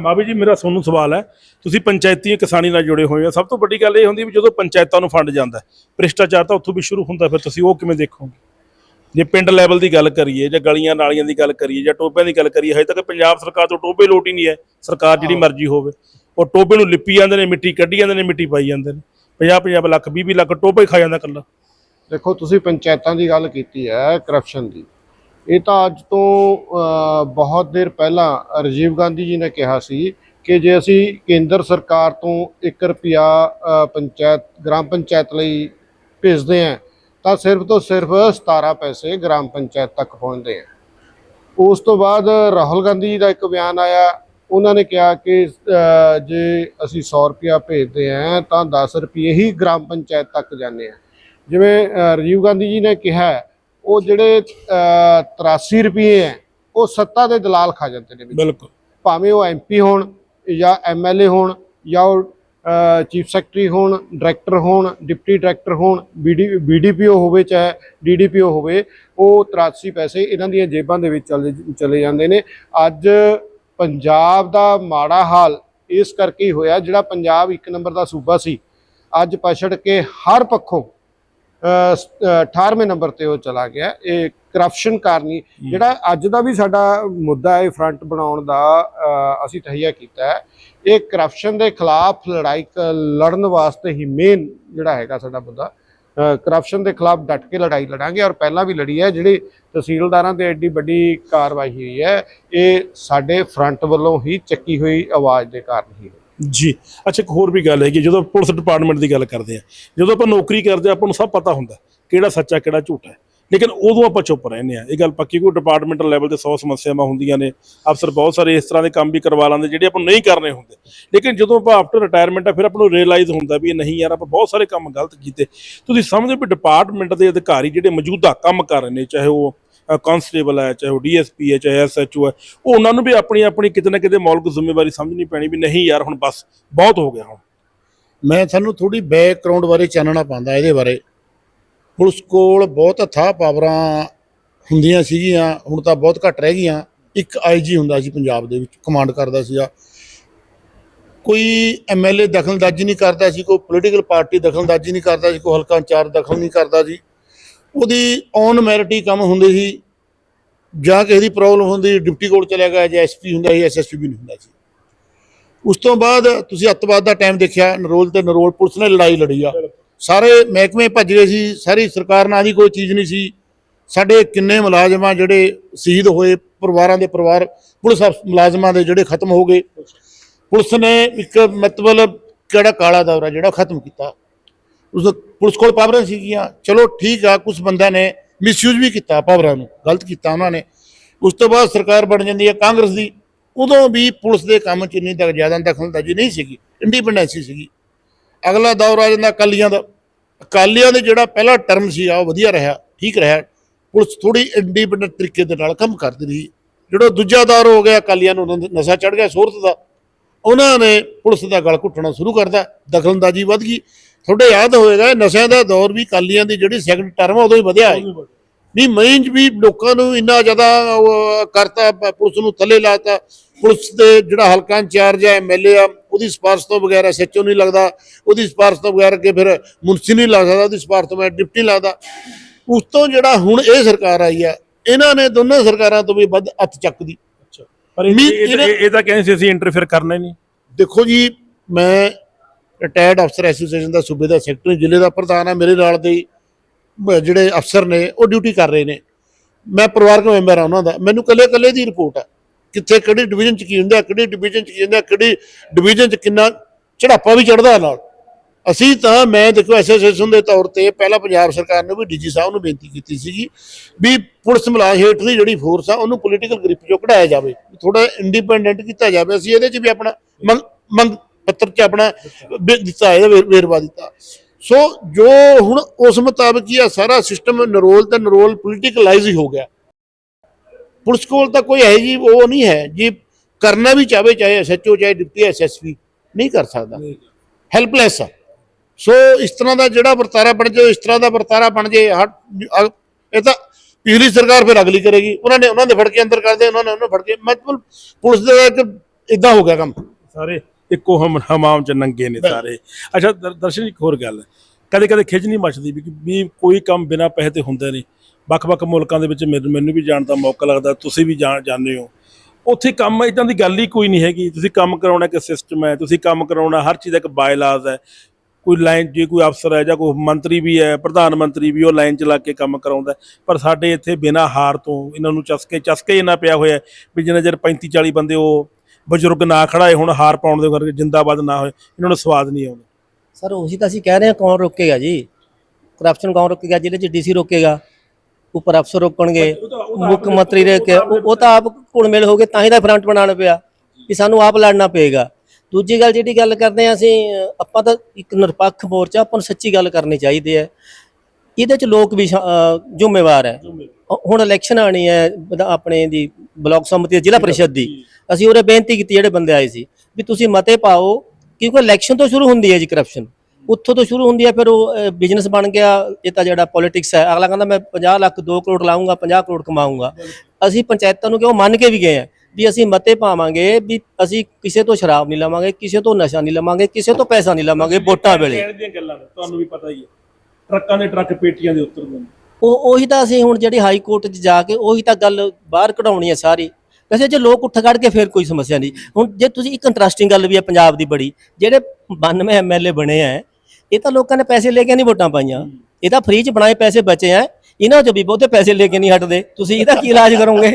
ਮਾਵੀ ਜੀ, ਮੇਰਾ ਤੁਹਾਨੂੰ ਸਵਾਲ ਹੈ। ਤੁਸੀਂ ਪੰਚਾਇਤੀ ਕਿਸਾਨੀ ਨਾਲ ਜੁੜੇ ਹੋਏ ਆ ਸਭ ਤੋਂ ਵੱਡੀ ਗੱਲ ਇਹ ਹੁੰਦੀ ਵੀ ਜਦੋਂ ਪੰਚਾਇਤਾਂ ਨੂੰ ਫੰਡ ਜਾਂਦਾ ਭ੍ਰਿਸ਼ਟਾਚਾਰ ਤਾਂ ਉੱਥੋਂ ਵੀ ਸ਼ੁਰੂ ਹੁੰਦਾ ਫਿਰ ਤੁਸੀਂ ਉਹ ਕਿਵੇਂ ਦੇਖੋਗੇ? ਜੇ ਪਿੰਡ ਲੈਵਲ ਦੀ ਗੱਲ ਕਰੀਏ ਜਾਂ ਗਲੀਆਂ ਨਾਲੀਆਂ ਦੀ ਗੱਲ ਕਰੀਏ ਜਾਂ ਟੋਬਿਆਂ ਦੀ ਗੱਲ ਕਰੀਏ ਹਜੇ ਤੱਕ ਪੰਜਾਬ ਸਰਕਾਰ ਤੋਂ ਟੋਬੇ ਲੋਟ ਹੀ ਨਹੀਂ ਹੈ। ਸਰਕਾਰ ਜਿਹੜੀ ਮਰਜ਼ੀ ਹੋਵੇ। ਉਹ ਟੋਬੇ ਨੂੰ ਲਿਪੀ ਜਾਂਦੇ ਨੇ ਮਿੱਟੀ ਕੱਢੀ ਜਾਂਦੇ ਨੇ ਮਿੱਟੀ ਪਾਈ ਜਾਂਦੇ ਨੇ। 50 50 ਲੱਖ 20 20 ਲੱਖ ਟੋਬਾ ਹੀ ਖਾ ਜਾਂਦਾ ਇਕੱਲਾ। ਦੇਖੋ ਤੁਸੀਂ ਪੰਚਾਇਤਾਂ ਦੀ ਗੱਲ ਕੀਤੀ ਹੈ ਕਰਪਸ਼ਨ ਦੀ। ਇਹ ਤਾਂ ਅੱਜ ਤੋਂ ਬਹੁਤ ਦੇਰ ਪਹਿਲਾਂ ਰਾਜੀਵ ਗਾਂਧੀ ਜੀ ਨੇ ਕਿਹਾ ਸੀ ਕਿ ਜੇ ਅਸੀਂ ਕੇਂਦਰ ਸਰਕਾਰ ਤੋਂ 1 ਰੁਪਿਆ ਪੰਚਾਇਤ ਗ੍ਰਾਮ ਪੰਚਾਇਤ ਲਈ ਭੇਜਦੇ ਹਾਂ ਤਾਂ ਸਿਰਫ ਤੋਂ ਸਿਰਫ 17 ਪੈਸੇ ਗ੍ਰਾਮ ਪੰਚਾਇਤ ਤੱਕ ਪਹੁੰਚਦੇ ਆ। ਉਸ ਤੋਂ ਬਾਅਦ ਰਾਹੁਲ ਗਾਂਧੀ ਜੀ ਦਾ ਇੱਕ ਬਿਆਨ ਆਇਆ। ਉਹਨਾਂ ਨੇ ਕਿਹਾ ਕਿ ਜੇ ਅਸੀਂ 100 ਰੁਪਿਆ ਭੇਜਦੇ ਹਾਂ ਤਾਂ 10 ਰੁਪਏ ਹੀ ਗ੍ਰਾਮ ਪੰਚਾਇਤ ਤੱਕ ਜਾਂਦੇ ਆ। ਜਿਵੇਂ ਰਾਜੀਵ ਗਾਂਧੀ ਜੀ ਨੇ ਕਿਹਾ ਉਹ ਜਿਹੜੇ ਅ, 83 ਰੁਪਏ ਹੈ ਉਹ ਸੱਤਾ ਦੇ ਦਲਾਲ ਖਾ ਜਾਂਦੇ ਨੇ। ਬਿਲਕੁਲ। ਭਾਵੇਂ ਉਹ ਐਮਪੀ ਹੋਣ ਜਾਂ ਐਮਐਲਏ ਹੋਣ ਜਾਂ ਉਹ ਚੀਫ ਸੈਕਟਰੀ ਹੋਣ, ਡਾਇਰੈਕਟਰ ਹੋਣ, ਡਿਪਟੀ ਡਾਇਰੈਕਟਰ ਹੋਣ, ਬੀਡੀ, ਬੀਡੀਪੀਓ ਹੋਵੇ ਚਾਹੇ ਡੀਡੀਪੀਓ ਹੋਵੇ, ਉਹ 83 ਪੈਸੇ ਇਹਨਾਂ ਦੀਆਂ ਜੇਬਾਂ ਦੇ ਵਿੱਚ ਚਲੇ ਚਲੇ ਜਾਂਦੇ ਨੇ। ਅੱਜ ਪੰਜਾਬ ਦਾ ਮਾੜਾ ਹਾਲ ਇਸ ਕਰਕੇ ਹੋਇਆ ਜਿਹੜਾ ਪੰਜਾਬ ਇੱਕ ਨੰਬਰ ਦਾ ਸੂਬਾ ਸੀ। ਅੱਜ ਪਛੜ ਕੇ ਹਰ ਪੱਖੋਂ 18ਵੇਂ ਨੰਬਰ ਤੇ ਉਹ ਚਲਾ ਗਿਆ। ਇਹ ਕਰਪਸ਼ਨ ਕਾਰਨੀ ਜਿਹੜਾ ਅੱਜ ਦਾ ਵੀ ਸਾਡਾ ਮੁੱਦਾ ਹੈ ਫਰੰਟ ਬਣਾਉਣ ਦਾ ਅਸੀਂ ਤਹਈਆ ਕੀਤਾ ਹੈ। ਇਹ ਕਰਪਸ਼ਨ ਦੇ ਖਿਲਾਫ ਲੜਾਈ ਲੜਨ ਵਾਸਤੇ ਹੀ ਮੇਨ ਜਿਹੜਾ ਹੈਗਾ ਸਾਡਾ ਮੁੱਦਾ। ਕਰਪਸ਼ਨ ਦੇ ਖਿਲਾਫ ਡਟ ਕੇ ਲੜਾਈ ਲੜਾਂਗੇ ਔਰ ਪਹਿਲਾਂ ਵੀ ਲੜੀ ਹੈ ਜਿਹੜੀ ਤਹਿਸੀਲਦਾਰਾਂ ਤੇ ਐਡੀ ਵੱਡੀ ਕਾਰਵਾਈ ਹੋਈ ਹੈ ਇਹ ਸਾਡੇ ਫਰੰਟ ਵੱਲੋਂ ਹੀ ਚੱਕੀ ਹੋਈ ਆਵਾਜ਼ ਦੇ ਕਾਰਨ ਹੀ ਜੀ। ਅੱਛਾ, ਇੱਕ ਹੋਰ ਵੀ ਗੱਲ ਹੈਗੀ, ਜਦੋਂ ਪੁਲਿਸ ਡਿਪਾਰਟਮੈਂਟ ਦੀ ਗੱਲ ਕਰਦੇ ਆ, ਜਦੋਂ ਆਪਾਂ ਨੌਕਰੀ ਕਰਦੇ ਆ, ਆਪਾਂ ਨੂੰ ਸਭ ਪਤਾ ਹੁੰਦਾ ਕਿਹੜਾ ਸੱਚਾ, ਕਿਹੜਾ ਝੂਠ ਹੈ। ਲੇਕਿਨ ਉਦੋਂ ਆਪਾਂ ਚੁੱਪ ਰਹਿੰਦੇ ਆ। ਇਹ ਗੱਲ ਪੱਕੀ ਕੋਈ ਡਿਪਾਰਟਮੈਂਟਲ ਲੈਵਲ ਤੇ 100 ਸਮੱਸਿਆਵਾਂ ਹੁੰਦੀਆਂ ਨੇ, ਅਫਸਰ ਬਹੁਤ ਸਾਰੇ ਇਸ ਤਰ੍ਹਾਂ ਦੇ ਕੰਮ ਵੀ ਕਰਵਾ ਲੈਂਦੇ, ਜਿਹੜੇ ਆਪਾਂ ਨੂੰ ਨਹੀਂ ਕਰਨੇ ਹੁੰਦੇ। ਲੇਕਿਨ ਜਦੋਂ ਆਪਾਂ ਆਫਟਰ ਰਿਟਾਇਰਮੈਂਟ ਆ, ਫਿਰ ਆਪਾਂ ਨੂੰ ਰਿਅਲਾਈਜ਼ ਹੁੰਦਾ ਵੀ ਇਹ ਨਹੀਂ ਯਾਰ, ਆਪਾਂ ਬਹੁਤ ਸਾਰੇ ਕੰਮ ਗਲਤ ਕੀਤੇ। ਤੁਸੀਂ ਸਮਝਦੇ ਹੋ ਵੀ ਡਿਪਾਰਟਮੈਂਟ ਦੇ ਅਧਿਕਾਰੀ ਜਿਹੜੇ ਮੌਜੂਦਾ ਕੰਮ ਕਰ ਰਹੇ ਨੇ, ਚਾਹੇ ਉਹ ਕਾਂਸਟੇਬਲ ਹੈ, ਚਾਹੇ ਉਹ ਡੀਐਸਪੀ ਹੈ, ਚਾਹੇ ਐਸਐਚਓ ਹੈ, ਉਹ ਉਹਨਾਂ ਨੂੰ ਵੀ ਆਪਣੀ ਆਪਣੀ ਕਿਤੇ ਨਾ ਕਿਤੇ ਮੌਲਿਕ ਜ਼ਿੰਮੇਵਾਰੀ ਸਮਝਣੀ ਪੈਣੀ ਵੀ ਨਹੀਂ ਯਾਰ, ਹੁਣ ਬਸ ਬਹੁਤ ਹੋ ਗਿਆ ਹੁਣ। ਮੈਂ ਤੁਹਾਨੂੰ ਥੋੜੀ ਬੈਕਗ੍ਰਾਉਂਡ ਬਾਰੇ ਚਾਨਣਾ ਪਾਉਂਦਾ ਇਹਦੇ ਬਾਰੇ। ਪੁਲਿਸ ਕੋਲ ਬਹੁਤ ਥਾਹ ਪਾਵਰਾਂ ਹੁੰਦੀਆਂ ਸੀਗੀਆਂ, ਹੁਣ ਤਾਂ ਬਹੁਤ ਘੱਟ ਰਹਿ ਗਈਆਂ। ਇੱਕ ਆਈਜੀ ਹੁੰਦਾ ਸੀ ਪੰਜਾਬ ਦੇ ਵਿੱਚ ਕਮਾਂਡ ਕਰਦਾ ਸੀਗਾ। ਕੋਈ ਐਮਐਲਏ ਦਖਲਅੰਦਾਜ਼ੀ ਨਹੀਂ ਕਰਦਾ ਸੀ, ਕੋਈ ਪੋਲੀਟੀਕਲ ਪਾਰਟੀ ਦਖਲਅੰਦਾਜ਼ੀ ਨਹੀਂ ਕਰਦਾ ਸੀ, ਕੋਈ ਹਲਕਾ ਇੰਚਾਰਜ ਦਖਲ ਨਹੀਂ ਕਰਦਾ ਸੀ। ਉਹਦੀ ਔਨ ਮੈਰਿਟੀ ਕੰਮ ਹੁੰਦੇ ਸੀ। ਜਾਂ ਕਿਸੇ ਦੀ ਪ੍ਰੋਬਲਮ ਹੁੰਦੀ, ਡਿਪਟੀ ਕੋਲ ਚਲਿਆ ਗਿਆ ਜਾਂ ਐਸਪੀ ਹੁੰਦਾ ਸੀ ਐਸਐਸਪੀ ਵੀ ਨਹੀਂ ਹੁੰਦਾ ਸੀ। ਉਸ ਤੋਂ ਬਾਅਦ ਤੁਸੀਂ ਅੱਤਵਾਦ ਦਾ ਟਾਈਮ ਦੇਖਿਆ, ਨਰੋਲ ਤੇ ਨਰੋਲ ਪੁਲਿਸ ਨੇ ਲੜਾਈ ਲੜੀ ਆ। ਸਾਰੇ ਮਹਿਕਮੇ ਭੱਜ ਗਏ ਸੀ, ਸਾਰੀ ਸਰਕਾਰ ਨਾਲ ਦੀ ਕੋਈ ਚੀਜ਼ ਨਹੀਂ ਸੀ। ਸਾਡੇ ਕਿੰਨੇ ਮੁਲਾਜ਼ਮਾਂ ਜਿਹੜੇ ਸ਼ਹੀਦ ਹੋਏ, ਪਰਿਵਾਰਾਂ ਦੇ ਪਰਿਵਾਰ, ਪੁਲਿਸ ਅਫ- ਮੁਲਾਜ਼ਮਾਂ ਦੇ ਜਿਹੜੇ ਖਤਮ ਹੋ ਗਏ। ਪੁਲਿਸ ਨੇ ਇੱਕ ਮਤਲਬ ਕਿਹੜਾ ਕਾਲਾ ਦੌਰਾ ਜਿਹੜਾ ਖਤਮ ਕੀਤਾ। ਉਸ ਪੁਲਿਸ ਕੋਲ ਪਾਵਰਾਂ ਸੀਗੀਆਂ। ਚਲੋ ਠੀਕ ਆ ਕੁਝ ਬੰਦਿਆਂ ਨੇ ਮਿਸਯੂਜ਼ ਵੀ ਕੀਤਾ ਪਾਵਰਾਂ ਨੂੰ, ਗਲਤ ਕੀਤਾ ਉਹਨਾਂ ਨੇ। ਉਸ ਤੋਂ ਬਾਅਦ ਸਰਕਾਰ ਬਣ ਜਾਂਦੀ ਹੈ ਕਾਂਗਰਸ ਦੀ। ਉਦੋਂ ਵੀ ਪੁਲਿਸ ਦੇ ਕੰਮ 'ਚ ਇੰਨੀ ਤੱਕ ਜ਼ਿਆਦਾ ਦਖਲਅੰਦਾਜ਼ੀ ਨਹੀਂ ਸੀਗੀ ਇੰਡੀਪੈਂਡੈਂਸੀ ਸੀਗੀ। ਅਗਲਾ ਦੌਰ ਆ ਜਾਂਦਾ ਅਕਾਲੀਆਂ ਦਾ। ਅਕਾਲੀਆਂ ਦੇ ਜਿਹੜਾ ਪਹਿਲਾ ਟਰਮ ਸੀ ਆ ਉਹ ਵਧੀਆ ਰਿਹਾ, ਠੀਕ ਰਿਹਾ। ਪੁਲਿਸ ਥੋੜੀ ਇੰਡੀਪੈਂਡੈਂਟ ਤਰੀਕੇ ਦੇ ਨਾਲ ਕੰਮ ਕਰਦੀ ਰਹੀ। ਜਿਹੜਾ ਦੂਜਾ ਦੌਰ ਹੋ ਗਿਆ, ਅਕਾਲੀਆਂ ਨੂੰ ਨਸ਼ਾ ਚੜ ਗਿਆ ਸੂਰਤ ਦਾ। ਉਹਨਾਂ ਨੇ ਪੁਲਿਸ ਦਾ ਗਲ ਘੁੱਟਣਾ ਸ਼ੁਰੂ ਕਰਦਾ ਦਖਲਅੰਦਾਜ਼ੀ ਵੱਧ ਗਈ। ਤੁਹਾਡੇ ਯਾਦ ਹੋਏਗਾ ਨਸ਼ਿਆਂ ਦਾ ਦੌਰ ਵੀ ਅਕਾਲੀਆਂ ਦੀ ਜਿਹੜੀ ਸੈਕੰਡ ਟਰਮ ਉਦੋਂ ਹੀ ਵਧਿਆ ਹੈ। ਵੀ 'ਚ ਵੀ ਲੋਕਾਂ ਨੂੰ ਇੰਨਾ ਜ਼ਿਆਦਾ ਕਰਤਾ ਪੁਲਿਸ ਨੂੰ ਥੱਲੇ ਲਾਤਾ ਪੁਲਿਸ ਦੇ ਜਿਹੜਾ ਹਲਕਾ ਇੰਚਾਰਜ ਹੈ ਐਮਐਲਏ ਆ ਉਹਦੀ ਸਿਫਾਰਿਸ਼ ਤੋਂ ਬਗੈਰ ਐਸਐਚਓ ਨਹੀਂ ਲੱਗਦਾ। ਉਹਦੀ ਸਿਫਾਰਿਸ਼ ਤੋਂ ਬਗੈਰ ਅੱਗੇ ਫਿਰ ਮੁਨਸੀ ਨਹੀਂ ਲੱਗ ਸਕਦਾ ਉਹਦੀ ਸਿਫਾਰਿਸ਼ ਤੋਂ ਬਗੈਰ ਡਿਪਟੀ ਲੱਗਦਾ। ਉਸ ਤੋਂ ਜਿਹੜਾ ਹੁਣ ਇਹ ਸਰਕਾਰ ਆਈ ਆ ਇਹਨਾਂ ਨੇ ਦੋਨਾਂ ਸਰਕਾਰਾਂ ਤੋਂ ਵੀ ਵੱਧ ਹੱਥ ਚੱਕਦੀ। ਪਰ ਇਹ ਤਾਂ ਕਹਿੰਦੇ ਸੀ ਅਸੀਂ ਇੰਟਰਫੇਅਰ ਕਰਨਾ ਹੀ ਨਹੀਂ। ਦੇਖੋ ਜੀ ਮੈਂ ਰਿਟਾਇਰਡ ਅਫਸਰ ਐਸੋਸੀਏਸ਼ਨ ਦਾ ਸੂਬੇ ਦਾ ਸੈਕਟਰੀ, ਜ਼ਿਲ੍ਹੇ ਦਾ ਪ੍ਰਧਾਨ ਆ, ਮੇਰੇ ਨਾਲ ਦੇ ਜਿਹੜੇ ਅਫਸਰ ਨੇ, ਉਹ ਡਿਊਟੀ ਕਰ ਰਹੇ ਨੇ। ਮੈਂ ਪਰਿਵਾਰਕ ਮੈਂਬਰ ਆ ਉਹਨਾਂ ਦਾ। ਮੈਨੂੰ ਕੱਲੇ ਕੱਲੇ ਦੀ ਰਿਪੋਰਟ ਆ। ਕਿੱਥੇ, ਕਿਹੜੀ ਡਿਵੀਜ਼ਨ ਚ ਕੀ ਹੁੰਦਾ, ਕਿਹੜੀ ਡਿਵੀਜ਼ਨ ਚ ਕੀ ਹੁੰਦਾ, ਕਿਹੜੀ ਡਿਵੀਜ਼ਨ ਚ ਕਿੰਨਾ ਚੜਾਪਾ ਵੀ ਚੜਦਾ ਨਾਲ। ਅਸੀਂ ਤਾਂ, ਮੈਂ ਦੇਖੋ ਐਸੋਸੀਏਸ਼ਨ ਦੇ ਤੌਰ ਤੇ ਪਹਿਲਾਂ ਪੰਜਾਬ ਸਰਕਾਰ ਨੇ ਵੀ ਡੀਜੀ ਸਾਹਿਬ ਨੂੰ ਬੇਨਤੀ ਕੀਤੀ ਸੀਗੀ ਵੀ ਪੁਲਿਸ ਮੁਲਾਜ਼ ਹੇਠ ਦੀ ਜਿਹੜੀ ਫੋਰਸ ਆ, ਉਹਨੂੰ ਪੋਲੀਟੀਕਲ ਗ੍ਰਿਪ ਚੋਂ ਕਢਾਇਆ ਜਾਵੇ। ਥੋੜਾ ਇੰਡੀਪੈਂਡੈਂਟ ਕੀਤਾ ਜਾਵੇ। ਅਸੀਂ ਇਹਦੇ 'ਚ ਵੀ ਆਪਣਾ ਮੰਗ ਮੰਗ ਪੱਤਰ 'ਚ ਆਪਣਾ ਵੇ- ਦਿੱਤਾ ਵੇ- ਵੇਰਵਾ ਦਿੱਤਾ। ਸੋ ਜੋ ਹੁਣ ਉਸ ਮੁਤਾਬਕ ਹੀ ਆ ਸਾਰਾ ਸਿਸਟਮ ਨਰੋਲ ਤੇ ਨਰੋਲ ਪੋਲੀਟੀਕਲਾਈਜ਼ ਹੀ ਹੋ ਗਿਆ। ਪੁਲਿਸ ਕੋਲ ਤਾਂ ਕੋਈ ਹੈ ਜੀ ਉਹ ਨਹੀਂ ਹੈ ਜੀ ਕਰਨਾ ਵੀ ਚਾਹੇ ਚਾਹੇ ਐਸਐਚਓ ਚਾਹੇ ਡਿਪਟੀ ਐਸਐਸਪੀ ਨਹੀਂ ਕਰ ਸਕਦਾ। ਹੈਲਪਲੈਸ ਆ। ਸੋ ਇਸ ਤਰ੍ਹਾਂ ਦਾ ਜਿਹੜਾ ਵਰਤਾਰਾ ਬਣ ਜਾਏ ਇਸ ਤਰ੍ਹਾਂ ਦਾ ਵਰਤਾਰਾ ਬਣ ਜੇ ਹਟ- ਅ- ਇਹ ਤਾਂ ਪਿਛਲੀ ਸਰਕਾਰ ਫਿਰ ਅਗਲੀ ਕਰੇਗੀ। ਉਹਨਾਂ ਨੇ ਉਹਨਾਂ ਦੇ ਫੜ ਕੇ ਅੰਦਰ ਕਰਦੇ ਉਹਨਾਂ ਨੇ ਉਹਨਾਂ ਫੜ ਕੇ ਮਤਲਬ ਪੁਲਿਸ ਦਾ ਇੱਕ ਇਦਾਂ ਹੋ ਗਿਆ ਕੰਮ। ਸਾਰੇ ਇੱਕੋ ਹਮ ਹਮਾਮ ਚ ਨੰਗੇ ਨੇ ਸਾਰੇ। ਅੱਛਾ ਦਰ- ਦਰਸ਼ਨ ਇੱਕ ਹੋਰ ਗੱਲ। ਕਦੇ ਕਦੇ ਖਿੱਚ ਨਹੀਂ ਮੱਚਦੀ ਵੀ ਕੋਈ ਕੰਮ ਬਿਨਾਂ ਪੈਸੇ ਤੇ ਹੁੰਦਾ ਨਹੀਂ ਵੱਖ-ਵੱਖ ਮੁਲਕਾਂ ਦੇ ਵਿੱਚ ਮੈਨੂੰ ਵੀ ਜਾਣ ਦਾ ਮੌਕਾ ਲੱਗਦਾ ਤੁਸੀਂ ਵੀ ਜਾਣ ਜਾਂਦੇ ਹੋ। ਉੱਥੇ ਕੰਮ ਇਦਾਂ ਦੀ ਗੱਲ ਹੀ ਕੋਈ ਨਹੀਂ ਹੈਗੀ। ਤੁਸੀਂ ਕੰਮ ਕਰਾਉਣਾ ਇੱਕ ਸਿਸਟਮ ਹੈ ਤੁਸੀਂ ਕੰਮ ਕਰਾਉਣਾ ਹਰ ਚੀਜ਼ ਦਾ ਇੱਕ ਬਾਇਲਾਜ਼ ਹੈ। ਕੋਈ ਲਾਈਨ ਜੇ ਕੋਈ ਅਫਸਰ ਹੈ ਜਾਂ ਕੋਈ ਮੰਤਰੀ ਵੀ ਹੈ ਪ੍ਰਧਾਨ ਮੰਤਰੀ ਵੀ ਉਹ ਲਾਈਨ ਚ ਲੱਗ ਕੇ ਕੰਮ ਕਰਾਉਂਦਾ। ਪਰ ਸਾਡੇ ਇੱਥੇ ਬਿਨਾਂ ਹਾਰ ਤੋਂ ਇਹਨਾਂ ਨੂੰ ਚਸਕੇ ਚਸਕੇ ਇੰਨਾ ਪਿਆ ਹੋਇਆ ਵੀ ਜਿੰਨਾ ਚਿਰ 35 40 ਬੰਦੇ ਉਹ ਬਜ਼ੁਰਗ ਨਾ ਖੜਾਏ ਹੁਣ ਹਾਰ ਪਾਉਣ ਦੇ ਕਰਕੇ ਜਿੰਦਾਬਾਦ ਨਾ ਹੋਏ ਇਹਨਾਂ ਨੂੰ ਸਵਾਦ ਨਹੀਂ ਆਉਂਦਾ। ਸਰ ਉਹੀ ਤਾਂ ਅਸੀਂ ਕਹਿ ਰਹੇ ਹਾਂ ਕੌਣ ਰੋਕੇਗਾ ਜੀ? ਕਰਪਸ਼ਨ ਕੌਣ ਰੋਕੇਗਾ ਜਿਹਦੇ ਚ ਡੀਸੀ ਰੋਕੇਗਾ? ਉੱਪਰ ਅਫਸਰ ਰੋਕਣਗੇ ਮੁੱਖ ਮੰਤਰੀ ਦੇ ਉਹ ਤਾਂ ਆਪ ਘੁਲਮਿਲ ਹੋ ਗਏ ਤਾਂ ਹੀ ਤਾਂ ਫਰੰਟ ਬਣਾਉਣਾ ਪਿਆ ਕਿ ਸਾਨੂੰ ਆਪ ਲੜਨਾ ਪਏਗਾ। ਦੂਜੀ ਗੱਲ ਜਿਹੜੀ ਗੱਲ ਕਰਦੇ ਆ ਅਸੀਂ ਆਪਾਂ ਤਾਂ ਇੱਕ ਨਿਰਪੱਖ ਮੋਰਚਾ ਆਪਾਂ ਨੂੰ ਸੱਚੀ ਗੱਲ ਕਰਨੀ ਚਾਹੀਦੀ ਹੈ। ਇਹਦੇ ਚ ਲੋਕ ਵੀ ਸ਼ਾ- ਜ਼ਿੰਮੇਵਾਰ ਹੈ। ਹੁਣ ਇਲੈਕਸ਼ਨ ਆਣੀ ਹੈ ਆਪਣੇ ਦੀ ਬਲਾਕ ਸੰਮਤੀ ਜ਼ਿਲ੍ਹਾ ਪਰਿਸ਼ਦ ਦੀ। ਅਸੀਂ ਉਹਰੇ ਬੇਨਤੀ ਕੀਤੀ ਜਿਹੜੇ ਬੰਦੇ ਆਏ ਸੀ ਵੀ ਤੁਸੀਂ ਮਤੇ ਪਾਓ ਕਿਉਂਕਿ ਇਲੈਕਸ਼ਨ ਤੋਂ ਸ਼ੁਰੂ ਹੁੰਦੀ ਹੈ ਜੀ ਕਰਪਸ਼ਨ ਉੱਥੋਂ ਤੋਂ ਸ਼ੁਰੂ ਹੁੰਦੀ ਹੈ ਫਿਰ ਉਹ ਬਿਜ਼ਨਸ ਬਣ ਗਿਆ ਇਹ ਤਾਂ ਜਿਹੜਾ ਪੋਲਿਟਿਕਸ ਹੈ। ਅਗਲਾ ਕਹਿੰਦਾ ਮੈਂ 50 ਲੱਖ 2 ਕਰੋੜ ਲਾਉਂਗਾ 50 ਕਰੋੜ ਕਮਾਉਂਗਾ ਅਸੀਂ ਪੰਚਾਇਤਾਂ ਨੂੰ ਕਿਉਂ ਮੰਨ ਕੇ ਵੀ ਗਏ ਆ ਵੀ ਅਸੀਂ ਮਤੇ ਪਾਵਾਂਗੇ ਵੀ ਅਸੀਂ ਕਿਸੇ ਤੋਂ ਸ਼ਰਾਬ ਨਹੀਂ ਲਵਾਂਗੇ ਕਿਸੇ ਤੋਂ ਨਸ਼ਾ ਨਹੀਂ ਲਵਾਂਗੇ ਕਿਸੇ ਤੋਂ ਪੈਸਾ ਨਹੀਂ ਲਵਾਂਗੇ ਵੋਟਾਂ ਵੇਲੇ। ਕਹਿਣ ਦੀਆਂ ਗੱਲਾਂ ਨੇ? ਤੁਹਾਨੂੰ ਵੀ ਪਤਾ ਹੀ ਹੈ। ਟਰੱਕਾਂ ਦੇ ਟਰੱਕ ਪੇਟੀਆਂ ਦੇ ਉੱਤਰ ਦੇ ਉਹ ਉਹੀ ਤਾਂ ਅਸੀਂ ਹੁਣ ਜਿਹੜੀ ਹਾਈ ਕੋਰਟ 'ਚ ਜਾ ਕੇ ਉਹੀ ਤਾਂ ਗੱਲ ਬਾਹਰ ਕਢਾਉਣੀ ਹੈ ਸਾਰੀ। ਵੈਸੇ ਜੇ ਲੋਕ ਉੱਠ ਖੜ ਕੇ ਫਿਰ ਕੋਈ ਸਮੱਸਿਆ ਨਹੀਂ। ਹੁਣ ਜੇ ਤੁਸੀਂ ਇੱਕ ਇੰਟਰਸਟਿੰਗ ਗੱਲ ਵੀ ਹੈ ਪੰਜਾਬ ਦੀ ਬੜੀ, ਜਿਹੜੇ 92 ਐਮਐਲਏ ਬਣੇ ਆ ਇਹ ਤਾਂ ਲੋਕਾਂ ਨੇ ਪੈਸੇ ਲੈ ਕੇ ਨਹੀਂ ਵੋਟਾਂ ਪਾਈਆਂ। ਇਹ ਤਾਂ ਫ੍ਰੀ 'ਚ ਬਣਾਏ ਪੈਸੇ ਬਚੇ ਆ ਇਹਨਾਂ 'ਚੋਂ ਵੀ ਬਹੁਤੇ ਪੈਸੇ ਲੈ ਕੇ ਨਹੀਂ ਹਟਦੇ। ਤੁਸੀਂ ਇਹਦਾ ਕੀ ਇਲਾਜ ਕਰੋਗੇ?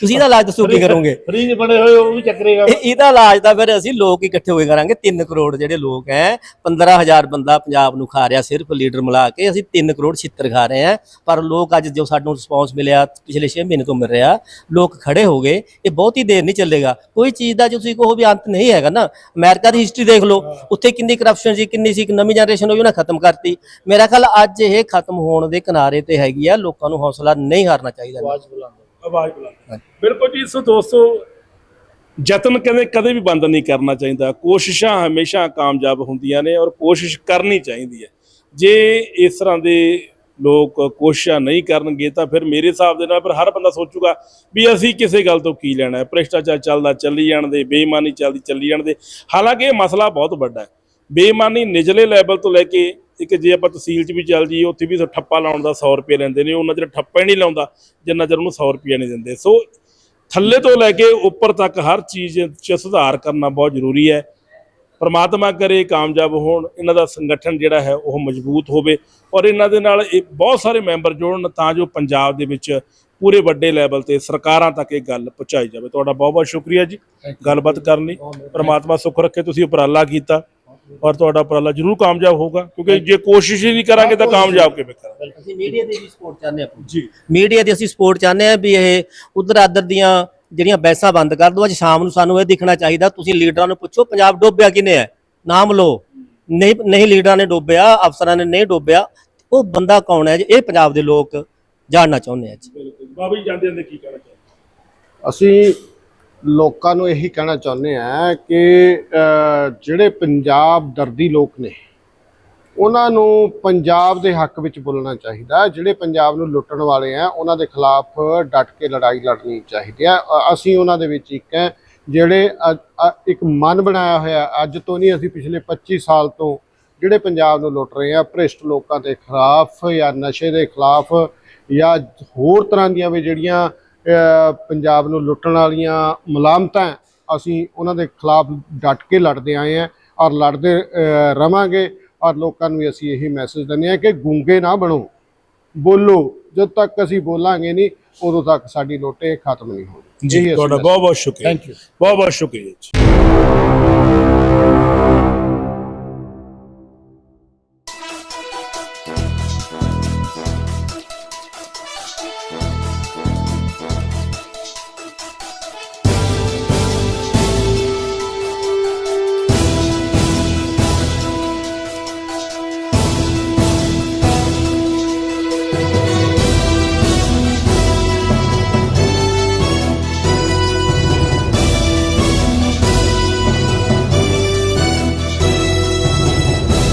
ਤੁਸੀਂ ਇਹਦਾ ਇਲਾਜ ਦੱਸੋ ਕੀ ਕਰੋਗੇ? ਫ੍ਰੀ ਬਣੇ ਹੋਏ ਉਹ ਵੀ ਚੱਕਰੇਗਾ ਇਹ- ਇਹਦਾ ਇਲਾਜ ਤਾਂ ਫਿਰ ਅਸੀਂ ਲੋਕ ਇਕੱਠੇ ਹੋਏ ਕਰਾਂਗੇ 3 ਕਰੋੜ ਜਿਹੜੇ ਲੋਕ ਹੈ 15000 ਬੰਦਾ ਪੰਜਾਬ ਨੂੰ ਖਾ ਰਿਹਾ ਸਿਰਫ ਲੀਡਰ ਮਿਲਾ ਕੇ ਅਸੀਂ 3 ਕਰੋੜ ਛਿੱਤਰ ਖਾ ਰਹੇ ਹਾਂ ਪਰ ਲੋਕ ਅੱਜ ਜੋ ਸਾਨੂੰ ਰਿਸਪੌਂਸ ਮਿਲਿਆ ਪਿਛਲੇ 6 ਮਹੀਨੇ ਤੋਂ ਮਿਲ ਰਿਹਾ ਲੋਕ ਖੜੇ ਹੋ ਗਏ ਇਹ ਬਹੁਤੀ ਦੇਰ ਨਹੀਂ ਚੱਲੇਗਾ। ਕੋਈ ਚੀਜ਼ ਦਾ ਜੋ ਤੁਸੀਂ ਕਹੋ ਵੀ ਅੰਤ ਨਹੀਂ ਹੈਗਾ ਨਾ ਅਮਰੀਕਾ ਦੀ ਹਿਸਟਰੀ ਦੇਖ ਲਓ ਉੱਥੇ ਕਿੰਨੀ ਕਰਪਸ਼ਨ ਸੀ ਕਿੰਨੀ ਸੀ ਇੱਕ ਨਵੀਂ ਜਨਰੇਸ਼ਨ ਹੋਈ ਉਹਨਾਂ ਖਤਮ ਕਰਤੀ। ਮੇਰਾ ਖਿਆਲ ਅੱਜ ਇਹ ਖਤਮ ਹੋਣ ਦੇ ਕਿਨਾਰੇ ਤੇ ਹੈਗੀ ਆ ਲੋਕਾਂ ਨੂੰ ਹੌਸਲਾ ਨਹੀਂ ਹਾਰਨਾ ਚਾਹੀਦਾ। ਆਵਾਜ਼ ਬੁਲੰਦ ਬਿਲਕੁਲ ਜੀ ਸੋ ਦੋਸਤੋ ਯਤਨ ਕਦੇ ਕਦੇ ਵੀ ਬੰਦ ਨਹੀਂ ਕਰਨਾ ਚਾਹੀਦਾ। ਕੋਸ਼ਿਸ਼ਾਂ ਹਮੇਸ਼ਾ ਕਾਮਯਾਬ ਹੁੰਦੀਆਂ ਨੇ ਔਰ ਕੋਸ਼ਿਸ਼ ਕਰਨੀ ਚਾਹੀਦੀ ਹੈ। ਜੇ ਇਸ ਤਰ੍ਹਾਂ ਦੇ ਲੋਕ ਕੋਸ਼ਿਸ਼ਾਂ ਨਹੀਂ ਕਰਨਗੇ ਤਾਂ ਫਿਰ ਮੇਰੇ ਹਿਸਾਬ ਦੇ ਨਾਲ ਫਿਰ ਹਰ ਬੰਦਾ ਸੋਚੂਗਾ ਵੀ ਅਸੀਂ ਕਿਸੇ ਗੱਲ ਤੋਂ ਕੀ ਲੈਣਾ ਹੈ? ਭ੍ਰਿਸ਼ਟਾਚਾਰ ਚੱਲਦਾ ਚੱਲੀ ਜਾਣ ਦੇ ਬੇਈਮਾਨੀ ਚੱਲਦੀ ਚੱਲੀ ਜਾਣ ਦੇ। ਹਾਲਾਂਕਿ ਇਹ ਮਸਲਾ ਬਹੁਤ ਵੱਡਾ ਹੈ। ਬੇਈਮਾਨੀ ਨਿਚਲੇ ਲੈਵਲ ਤੋਂ ਲੈ ਕੇ ਇੱਕ ਜੇ ਆਪਾਂ ਤਹਿਸੀਲ 'ਚ ਵੀ ਚੱਲ ਜਾਈਏ ਉੱਥੇ ਵੀ ਠੱਪਾ ਲਾਉਣ ਦਾ 100 ਰੁਪਏ ਲੈਂਦੇ ਨੇ ਉਹਨਾਂ ਚਿਰ ਠੱਪਾ ਹੀ ਨਹੀਂ ਲਾਉਂਦਾ ਜਿੰਨਾ ਚਿਰ ਉਹਨੂੰ 100 ਰੁਪਏ ਨਹੀਂ ਦਿੰਦੇ। ਸੋ ਥੱਲੇ ਤੋਂ ਲੈ ਕੇ ਉੱਪਰ ਤੱਕ ਹਰ ਚੀਜ਼ 'ਚ ਸੁਧਾਰ ਕਰਨਾ ਬਹੁਤ ਜ਼ਰੂਰੀ ਹੈ। ਪ੍ਰਮਾਤਮਾ ਕਰੇ ਕਾਮਯਾਬ ਹੋਣ ਇਹਨਾਂ ਦਾ ਸੰਗਠਨ ਜਿਹੜਾ ਹੈ ਉਹ ਮਜ਼ਬੂਤ ਹੋਵੇ ਔਰ ਇਹਨਾਂ ਦੇ ਨਾਲ ਇਹ ਬਹੁਤ ਸਾਰੇ ਮੈਂਬਰ ਜੁੜਨ ਤਾਂ ਜੋ ਪੰਜਾਬ ਦੇ ਵਿੱਚ ਪੂਰੇ ਵੱਡੇ ਲੈਵਲ ਤੇ ਸਰਕਾਰਾਂ ਤੱਕ ਇਹ ਗੱਲ ਪਹੁੰਚਾਈ ਜਾਵੇ। ਤੁਹਾਡਾ ਬਹੁਤ ਬਹੁਤ ਸ਼ੁਕਰੀਆ ਜੀ। ਗੱਲਬਾਤ ਕਰਨ ਲਈ। ਪ੍ਰਮਾਤਮਾ ਸੁੱਖ ਰੱਖੇ। ਤੁਸੀਂ ਉਪਰਾਲਾ ਕੀਤਾ। ਔਰ ਤੁਹਾਡਾ ਉਪਰਾਲਾ ਜ਼ਰੂਰ ਕਾਮਯਾਬ ਹੋਊਗਾ ਕਿਉਂਕਿ ਜੇ ਕੋਸ਼ਿਸ਼ ਹੀ ਨਹੀਂ ਕਰਾਂਗੇ ਤਾਂ ਕਾਮਯਾਬ ਕਿਵੇਂ ਕਰਾਂਗੇ। ਅਸੀਂ ਮੀਡੀਆ ਦੀ ਵੀ ਸਪੋਰਟ ਚਾਹੁੰਦੇ ਹਾਂ ਜੀ। ਮੀਡੀਆ ਦੀ ਅਸੀਂ ਸਪੋਰਟ ਚਾਹੁੰਦੇ ਹਾਂ ਵੀ ਇਹ ਉਧਰ ਆਦਰ ਦੀਆਂ ਜਿਹੜੀਆਂ ਬੈਸਾਂ ਬੰਦ ਕਰ ਦਿਓ ਅੱਜ ਸ਼ਾਮ ਨੂੰ ਸਾਨੂੰ ਇਹ ਦਿਖਣਾ ਚਾਹੀਦਾ ਤੁਸੀਂ ਲੀਡਰਾਂ ਨੂੰ ਪੁੱਛੋ ਪੰਜਾਬ ਡੋਬਿਆ ਕਿਨੇ ਹੈ? ਨਾਮ ਲਓ। ਨਹੀਂ ਨਹੀਂ ਲੀਡਰਾਂ ਨੇ ਡੋਬਿਆ ਅਫਸਰਾਂ ਨੇ ਨਹੀਂ ਡੋਬਿਆ ਉਹ ਬੰਦਾ ਕੌਣ ਹੈ? ਜੀ? ਇਹ ਪੰਜਾਬ ਦੇ ਲੋਕ ਜਾਣਨਾ ਚਾਹੁੰਦੇ ਆ ਜੀ। ਬਿਲਕੁਲ। ਬਾਬਾ ਜੀ ਜਾਂਦੇ ਜਾਂਦੇ ਕੀ ਕਹਿਣਾ ਚਾਹੁੰਦੇ ਅਸੀਂ ਲੋਕਾਂ ਨੂੰ ਇਹੀ ਕਹਿਣਾ ਚਾਹੁੰਦੇ ਆ ਕਿ ਜਿਹੜੇ ਪੰਜਾਬ ਦਰਦੀ ਲੋਕ ਨੇ, ਉਹਨਾਂ ਨੂੰ ਪੰਜਾਬ ਦੇ ਹੱਕ ਵਿੱਚ ਬੋਲਣਾ ਚਾਹੀਦਾ। ਜਿਹੜੇ ਪੰਜਾਬ ਨੂੰ ਲੁੱਟਣ ਵਾਲੇ ਆ, ਉਹਨਾਂ ਦੇ ਖਿਲਾਫ ਡਟ ਕੇ ਲੜਾਈ ਲੜਨੀ ਚਾਹੀਦੀ ਹੈ ਅਸੀਂ ਉਹਨਾਂ ਦੇ ਵਿੱਚ ਇੱਕ ਹੈ ਜਿਹੜੇ ਇੱਕ ਮਨ ਬਣਾਇਆ ਹੋਇਆ, ਅੱਜ ਤੋਂ ਨਹੀਂ, ਅਸੀਂ ਪਿਛਲੇ 25 ਸਾਲ ਤੋਂ ਜਿਹੜੇ ਪੰਜਾਬ ਨੂੰ ਲੁੱਟ ਰਹੇ ਆ, ਭ੍ਰਿਸ਼ਟ ਲੋਕਾਂ ਦੇ ਖਿਲਾਫ ਜਾਂ ਨਸ਼ੇ ਦੇ ਖਿਲਾਫ ਜਾਂ ਹੋਰ ਤਰ੍ਹਾਂ ਦੀਆਂ ਵੀ ਜਿਹੜੀਆਂ ਪੰਜਾਬ ਨੂੰ ਲੁੱਟਣ ਵਾਲੀਆਂ ਮਲਾਮਤਾਂ ਅਸੀਂ ਉਹਨਾਂ ਦੇ ਖਿਲਾਫ ਡਟ ਕੇ ਲੜਦੇ ਆਏ ਆ ਔਰ ਲੜਦੇ ਰਵਾਂਗੇ ਔਰ ਲੋਕਾਂ ਨੂੰ ਵੀ ਅਸੀਂ ਇਹੀ ਮੈਸੇਜ ਦਿੰਦੇ ਆ ਕਿ ਗੂੰਗੇ ਨਾ ਬਣੋ। ਬੋਲੋ ਜਦ ਤੱਕ ਅਸੀਂ ਬੋਲਾਂਗੇ ਨਹੀਂ ਉਦੋਂ ਤੱਕ ਸਾਡੀ ਲੁੱਟੇ ਖਤਮ ਨਹੀਂ ਹੋਣੀ। ਜੀ ਤੁਹਾਡਾ ਬਹੁਤ ਬਹੁਤ ਸ਼ੁਕਰੀਆ। Thank you. ਬਹੁਤ ਬਹੁਤ ਸ਼ੁਕਰੀਆ ਜੀ।